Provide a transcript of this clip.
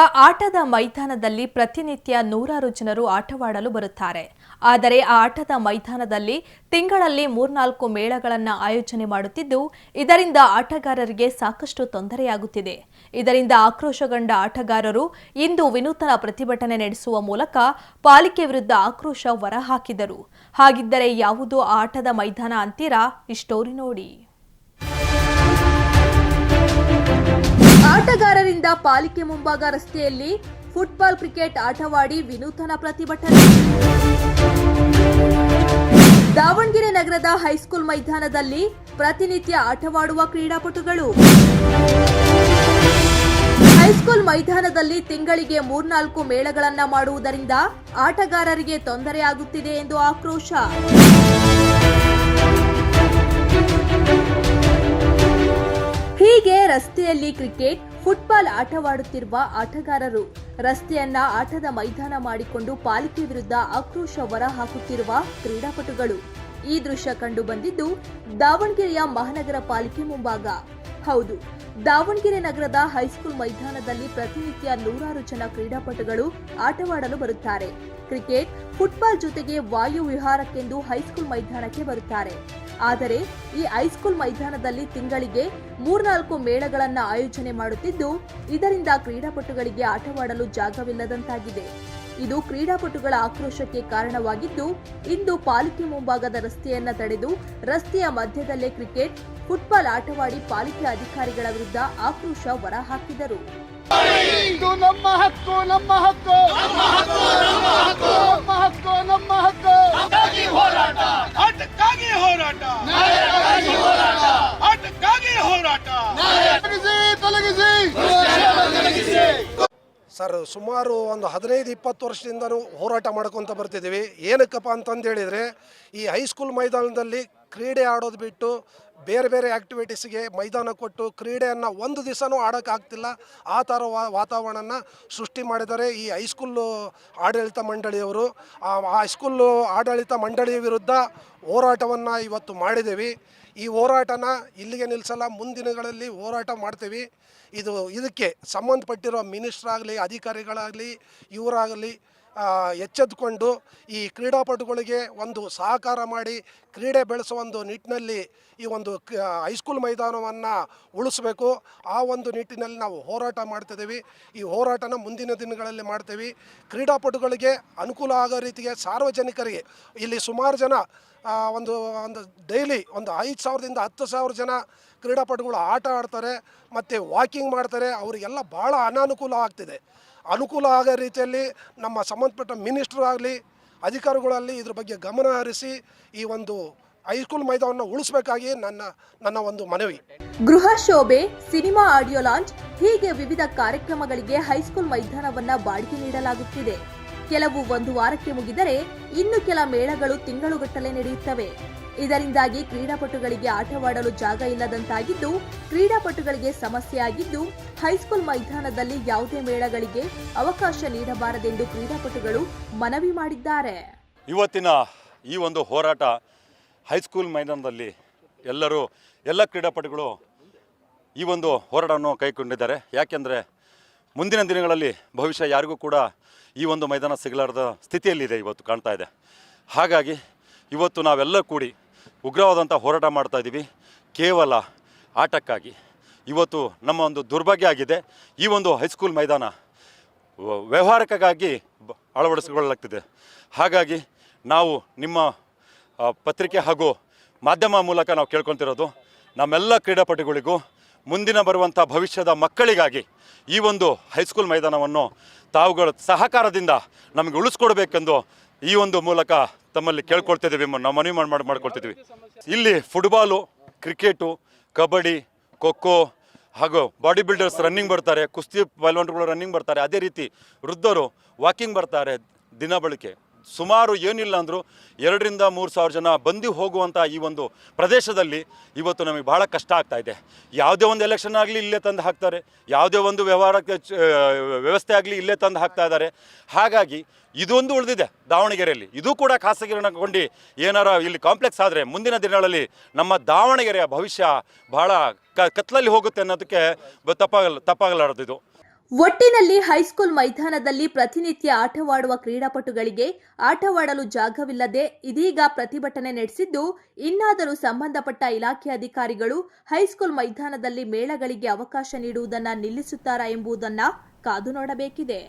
ಆ ಆಟದ ಮೈದಾನದಲ್ಲಿ ಪ್ರತಿನಿತ್ಯ ನೂರಾರು ಜನರು ಆಟವಾಡಲು ಬರುತ್ತಾರೆ. ಆದರೆ ಆ ಆಟದ ಮೈದಾನದಲ್ಲಿ ತಿಂಗಳಲ್ಲಿ ಮೂರ್ನಾಲ್ಕು ಮೇಳಗಳನ್ನು ಆಯೋಜನೆ ಮಾಡುತ್ತಿದ್ದು, ಇದರಿಂದ ಆಟಗಾರರಿಗೆ ಸಾಕಷ್ಟು ತೊಂದರೆಯಾಗುತ್ತಿದೆ. ಇದರಿಂದ ಆಕ್ರೋಶಗೊಂಡ ಆಟಗಾರರು ಇಂದು ವಿನೂತನ ಪ್ರತಿಭಟನೆ ನಡೆಸುವ ಮೂಲಕ ಪಾಲಿಕೆ ವಿರುದ್ಧ ಆಕ್ರೋಶ ಹೊರಹಾಕಿದರು. ಹಾಗಿದ್ದರೆ ಯಾವುದು ಆಟದ ಮೈದಾನ ಅಂತೀರಾ? ಇಷ್ಟೋರಿ ನೋಡಿ. ಆಟಗಾರರಿಂದ ಪಾಲಿಕೆ ಮುಂಭಾಗ ರಸ್ತೆಯಲ್ಲಿ ಫುಟ್ಬಾಲ್ ಕ್ರಿಕೆಟ್ ಆಟವಾಡಿ ವಿನೂತನ ಪ್ರತಿಭಟನೆ. ದಾವಣಗೆರೆ ನಗರದ ಹೈಸ್ಕೂಲ್ ಮೈದಾನದಲ್ಲಿ ಪ್ರತಿನಿತ್ಯ ಆಟವಾಡುವ ಕ್ರೀಡಾಪಟುಗಳು. ಹೈಸ್ಕೂಲ್ ಮೈದಾನದಲ್ಲಿ ತಿಂಗಳಿಗೆ ಮೂರ್ನಾಲ್ಕು ಮೇಳಗಳನ್ನ ಮಾಡುವುದರಿಂದ ಆಟಗಾರರಿಗೆ ತೊಂದರೆಯಾಗುತ್ತಿದೆ ಎಂದು ಆಕ್ರೋಶ. ಹೀಗೆ ರಸ್ತೆಯಲ್ಲಿ ಕ್ರಿಕೆಟ್, ಫುಟ್ಬಾಲ್ ಆಟವಾಡುತ್ತಿರುವ ಆಟಗಾರರು. ರಸ್ತೆಯನ್ನ ಆಟದ ಮೈದಾನ ಮಾಡಿಕೊಂಡು ಪಾಲಿಕೆ ವಿರುದ್ಧ ಆಕ್ರೋಶ ಹೊರ ಹಾಕುತ್ತಿರುವ ಕ್ರೀಡಾಪಟುಗಳು. ಈ ದೃಶ್ಯ ಕಂಡು ಬಂದಿದ್ದು ದಾವಣಗೆರೆಯ ಮಹಾನಗರ ಪಾಲಿಕೆ ಮುಂಭಾಗ. ಹೌದು, ದಾವಣಗೆರೆ ನಗರದ ಹೈಸ್ಕೂಲ್ ಮೈದಾನದಲ್ಲಿ ಪ್ರತಿನಿತ್ಯ ನೂರಾರು ಜನ ಕ್ರೀಡಾಪಟುಗಳು ಆಟವಾಡಲು ಬರುತ್ತಾರೆ. ಕ್ರಿಕೆಟ್, ಫುಟ್ಬಾಲ್ ಜೊತೆಗೆ ವಾಯು ವಿಹಾರಕ್ಕೆಂದು ಹೈಸ್ಕೂಲ್ ಮೈದಾನಕ್ಕೆ ಬರುತ್ತಾರೆ. ಆದರೆ ಈ ಹೈಸ್ಕೂಲ್ ಮೈದಾನದಲ್ಲಿ ತಿಂಗಳಿಗೆ ಮೂರ್ನಾಲ್ಕು ಮೇಳಗಳನ್ನು ಆಯೋಜನೆ ಮಾಡುತ್ತಿದ್ದು, ಇದರಿಂದ ಕ್ರೀಡಾಪಟುಗಳಿಗೆ ಆಟವಾಡಲು ಜಾಗವಿಲ್ಲದಂತಾಗಿದೆ. ಇದು ಕ್ರೀಡಾಪಟುಗಳ ಆಕ್ರೋಶಕ್ಕೆ ಕಾರಣವಾಗಿದ್ದು, ಇಂದು ಪಾಲಿಕೆ ಮುಂಭಾಗದ ರಸ್ತೆಯನ್ನ ತಡೆದು ರಸ್ತೆಯ ಮಧ್ಯದಲ್ಲೇ ಕ್ರಿಕೆಟ್, ಫುಟ್ಬಾಲ್ ಆಟವಾಡಿ ಪಾಲಿಕೆ ಅಧಿಕಾರಿಗಳ ವಿರುದ್ಧ ಆಕ್ರೋಶ ಹೊರಹಾಕಿದರು. ನಮ್ಮ ಹಕ್ಕು ನಮ್ಮ ಹಕ್ಕು ನಮ್ಮ ಹಕ್ಕು ನಮ್ಮ ಹಕ್ಕು ನಮ್ಮ ಹಕ್ಕು ಅದಕ್ಕಾಗಿ ಹೋರಾಟ ಅದಕ್ಕಾಗಿ ಹೋರಾಟ ಅದಕ್ಕಾಗಿ ಹೋರಾಟ ತೊಲಗಿಸಿ ತೊಲಗಿಸಿ ಸರ್, ಸುಮಾರು ಒಂದು ಹದಿನೈದು, ಇಪ್ಪತ್ತು ವರ್ಷದಿಂದನೂ ಹೋರಾಟ ಮಾಡ್ಕೊತ ಬರ್ತಿದ್ದೀವಿ. ಏನಕ್ಕಪ್ಪ ಅಂತಂದು ಹೇಳಿದರೆ ಈ ಹೈಸ್ಕೂಲ್ ಮೈದಾನದಲ್ಲಿ ಕ್ರೀಡೆ ಆಡೋದು ಬಿಟ್ಟು ಬೇರೆ ಬೇರೆ ಆ್ಯಕ್ಟಿವಿಟೀಸ್ಗೆ ಮೈದಾನ ಕೊಟ್ಟು ಕ್ರೀಡೆಯನ್ನು ಒಂದು ದಿವಸನೂ ಆಡೋಕ್ಕಾಗ್ತಿಲ್ಲ. ಆ ಥರ ವಾ, ವಾತಾವರಣನ ಸೃಷ್ಟಿ ಮಾಡಿದರೆ ಈ ಹೈಸ್ಕೂಲು ಆಡಳಿತ ಮಂಡಳಿಯವರು. ಆ ಹೈಸ್ಕೂಲು ಆಡಳಿತ ಮಂಡಳಿಯ ವಿರುದ್ಧ ಹೋರಾಟವನ್ನು ಇವತ್ತು ಮಾಡಿದ್ದೀವಿ. ಈ ಹೋರಾಟನ ಇಲ್ಲಿಗೆ ನಿಲ್ಲಿಸಲ್ಲ ಮುಂದಿನಗಳಲ್ಲಿ ಹೋರಾಟ ಮಾಡ್ತೀವಿ. ಇದು, ಇದಕ್ಕೆ ಸಂಬಂಧಪಟ್ಟಿರೋ ಮಿನಿಸ್ಟ್ರಾಗಲಿ ಅಧಿಕಾರಿಗಳಾಗಲಿ, ಇವರಾಗಲಿ ಎಚ್ಚೆತ್ತುಕೊಂಡು ಈ ಕ್ರೀಡಾಪಟುಗಳಿಗೆ ಒಂದು ಸಹಕಾರ ಮಾಡಿ ಕ್ರೀಡೆ ಬೆಳೆಸುವ ಒಂದು ನಿಟ್ಟಿನಲ್ಲಿ ಈ ಒಂದು ಹೈಸ್ಕೂಲ್ ಮೈದಾನವನ್ನು ಉಳಿಸ್ಬೇಕು. ಆ ಒಂದು ನಿಟ್ಟಿನಲ್ಲಿ ನಾವು ಹೋರಾಟ ಮಾಡ್ತಿದ್ದೀವಿ. ಈ ಹೋರಾಟನ ಮುಂದಿನ ದಿನಗಳಲ್ಲಿ ಮಾಡ್ತೀವಿ. ಕ್ರೀಡಾಪಟುಗಳಿಗೆ ಅನುಕೂಲ ಆಗೋ ರೀತಿಗೆ ಸಾರ್ವಜನಿಕರಿಗೆ ಇಲ್ಲಿ ಸುಮಾರು ಜನ ಒಂದು ಒಂದು ಡೈಲಿ ಒಂದು ಐದು ಸಾವಿರದಿಂದ ಹತ್ತು ಸಾವಿರ ಜನ ಕ್ರೀಡಾಪಟುಗಳು ಆಟ ಆಡ್ತಾರೆ, ಮತ್ತು ವಾಕಿಂಗ್ ಮಾಡ್ತಾರೆ. ಅವರಿಗೆಲ್ಲ ಭಾಳ ಅನಾನುಕೂಲ ಆಗ್ತಿದೆ. ಅನುಕೂಲ ಆಗೋ ರೀತಿಯಲ್ಲಿ ನಮ್ಮ ಸಂಬಂಧಪಟ್ಟ ಮಿನಿಸ್ಟ್ರು ಆಗಲಿ, ಅಧಿಕಾರಿಗಳಲ್ಲಿ ಇದ್ರ ಬಗ್ಗೆ ಗಮನ ಹರಿಸಿ ಈ ಒಂದು ಹೈಸ್ಕೂಲ್ ಮೈದಾನವನ್ನು ಉಳಿಸಬೇಕಾಗಿ ನನ್ನ ನನ್ನ ಒಂದು ಮನವಿ. ಗೃಹ ಶೋಭೆ, ಸಿನಿಮಾ ಆಡಿಯೋ ಲಾಂಚ್ ಹೀಗೆ ವಿವಿಧ ಕಾರ್ಯಕ್ರಮಗಳಿಗೆ ಹೈಸ್ಕೂಲ್ ಮೈದಾನವನ್ನು ಬಾಡಿಗೆ ನೀಡಲಾಗುತ್ತಿದೆ. ಕೆಲವು ಒಂದು ವಾರಕ್ಕೆ ಮುಗಿದರೆ ಇನ್ನು ಕೆಲ ಮೇಳಗಳು ತಿಂಗಳುಗಟ್ಟಲೆ ನಡೆಯುತ್ತವೆ. ಇದರಿಂದಾಗಿ ಕ್ರೀಡಾಪಟುಗಳಿಗೆ ಆಟವಾಡಲು ಜಾಗ ಇಲ್ಲದಂತಾಗಿದ್ದು, ಕ್ರೀಡಾಪಟುಗಳಿಗೆ ಸಮಸ್ಯೆಯಾಗಿದ್ದು, ಹೈಸ್ಕೂಲ್ ಮೈದಾನದಲ್ಲಿ ಯಾವುದೇ ಮೇಳಗಳಿಗೆ ಅವಕಾಶ ನೀಡಬಾರದೆಂದು ಕ್ರೀಡಾಪಟುಗಳು ಮನವಿ ಮಾಡಿದ್ದಾರೆ. ಇವತ್ತಿನ ಈ ಒಂದು ಹೋರಾಟ ಹೈಸ್ಕೂಲ್ ಮೈದಾನದಲ್ಲಿ ಎಲ್ಲರೂ, ಎಲ್ಲ ಕ್ರೀಡಾಪಟುಗಳು ಈ ಒಂದು ಹೋರಾಟವನ್ನು ಕೈಗೊಂಡಿದ್ದಾರೆ. ಯಾಕೆಂದರೆ ಮುಂದಿನ ದಿನಗಳಲ್ಲಿ ಭವಿಷ್ಯ ಯಾರಿಗೂ ಕೂಡ ಈ ಒಂದು ಮೈದಾನ ಸಿಗಲಾರದ ಸ್ಥಿತಿಯಲ್ಲಿದೆ, ಇವತ್ತು ಕಾಣ್ತಾ ಇದೆ. ಹಾಗಾಗಿ ಇವತ್ತು ನಾವೆಲ್ಲ ಕೂಡಿ ಉಗ್ರವಾದಂಥ ಹೋರಾಟ ಮಾಡ್ತಾ ಇದ್ದೀವಿ ಕೇವಲ ಆಟಕ್ಕಾಗಿ. ಇವತ್ತು ನಮ್ಮ ಒಂದು ದುರ್ಭಾಗ್ಯ ಆಗಿದೆ. ಈ ಒಂದು ಹೈಸ್ಕೂಲ್ ಮೈದಾನ ವ್ಯವಹಾರಕ್ಕಾಗಿ ಅಳವಡಿಸಿಕೊಳ್ಳಲಾಗ್ತಿದೆ. ಹಾಗಾಗಿ ನಾವು ನಿಮ್ಮ ಪತ್ರಿಕೆ ಹಾಗೂ ಮಾಧ್ಯಮ ಮೂಲಕ ನಾವು ಕೇಳ್ಕೊತಿರೋದು, ನಮ್ಮೆಲ್ಲ ಕ್ರೀಡಾಪಟುಗಳಿಗೂ ಮುಂದಿನ ಬರುವಂಥ ಭವಿಷ್ಯದ ಮಕ್ಕಳಿಗಾಗಿ ಈ ಒಂದು ಹೈಸ್ಕೂಲ್ ಮೈದಾನವನ್ನು ತಾವುಗಳ ಸಹಕಾರದಿಂದ ನಮಗೆ ಉಳಿಸ್ಕೊಡ್ಬೇಕೆಂದು ಈ ಒಂದು ಮೂಲಕ ತಮ್ಮಲ್ಲಿ ಕೇಳ್ಕೊಳ್ತಿದ್ದೀವಿ ನಾವು ಮನವಿ ಮಾಡಿ ಮಾಡ್ಕೊಳ್ತಿದ್ವಿ ಇಲ್ಲಿ ಫುಟ್ಬಾಲು ಕ್ರಿಕೆಟು ಕಬಡ್ಡಿ, ಖೋಖೋ ಹಾಗೂ ಬಾಡಿ ಬಿಲ್ಡರ್ಸ್ ರನ್ನಿಂಗ್ ಬರ್ತಾರೆ, ಕುಸ್ತಿ ಪೈಲ್ವಾನ್ಗಳು ರನ್ನಿಂಗ್ ಬರ್ತಾರೆ. ಅದೇ ರೀತಿ ವೃದ್ಧರು ವಾಕಿಂಗ್ ಬರ್ತಾರೆ ದಿನ ಬಳಕೆ. ಸುಮಾರು ಏನಿಲ್ಲ ಅಂದರೂ ಎರಡರಿಂದ ಮೂರು ಸಾವಿರ ಜನ ಬಂದು ಹೋಗುವಂಥ ಈ ಒಂದು ಪ್ರದೇಶದಲ್ಲಿ ಇವತ್ತು ನಮಗೆ ಭಾಳ ಕಷ್ಟ ಆಗ್ತಾ ಇದೆ. ಯಾವುದೇ ಒಂದು ಎಲೆಕ್ಷನ್ ಆಗಲಿ ಇಲ್ಲೇ ತಂದು ಹಾಕ್ತಾರೆ, ಯಾವುದೇ ಒಂದು ವ್ಯವಹಾರಕ್ಕೆ ವ್ಯವಸ್ಥೆ ಆಗಲಿ ಇಲ್ಲೇ ತಂದು ಹಾಕ್ತಾ ಇದ್ದಾರೆ. ಹಾಗಾಗಿ ಇದೊಂದು ಉಳಿದಿದೆ ದಾವಣಗೆರೆಯಲ್ಲಿ. ಇದು ಕೂಡ ಖಾಸಗೀಕರಣಗೊಂಡು ಏನಾರ ಇಲ್ಲಿ ಕಾಂಪ್ಲೆಕ್ಸ್ ಆದರೆ ಮುಂದಿನ ದಿನಗಳಲ್ಲಿ ನಮ್ಮ ದಾವಣಗೆರೆಯ ಭವಿಷ್ಯ ಭಾಳ ಕ, ಕತ್ಲಲ್ಲಿ ಹೋಗುತ್ತೆ ಅನ್ನೋದಕ್ಕೆ ತಪ್ಪಾಗಲ್ಲ ತಪ್ಪಾಗಲಾರದು ಇದು. ಒಟ್ಟಿನಲ್ಲಿ ಹೈಸ್ಕೂಲ್ ಮೈದಾನದಲ್ಲಿ ಪ್ರತಿನಿತ್ಯ ಆಟವಾಡುವ ಕ್ರೀಡಾಪಟುಗಳಿಗೆ ಆಟವಾಡಲು ಜಾಗವಿಲ್ಲದೆ ಇದೀಗ ಪ್ರತಿಭಟನೆ ನಡೆಸಿದ್ದು, ಇನ್ನಾದರೂ ಸಂಬಂಧಪಟ್ಟ ಇಲಾಖೆ ಅಧಿಕಾರಿಗಳು ಹೈಸ್ಕೂಲ್ ಮೈದಾನದಲ್ಲಿ ಮೇಳಗಳಿಗೆ ಅವಕಾಶ ನೀಡುವುದನ್ನು ನಿಲ್ಲಿಸುತ್ತಾರಾ ಎಂಬುದನ್ನು ಕಾದು ನೋಡಬೇಕಿದೆ.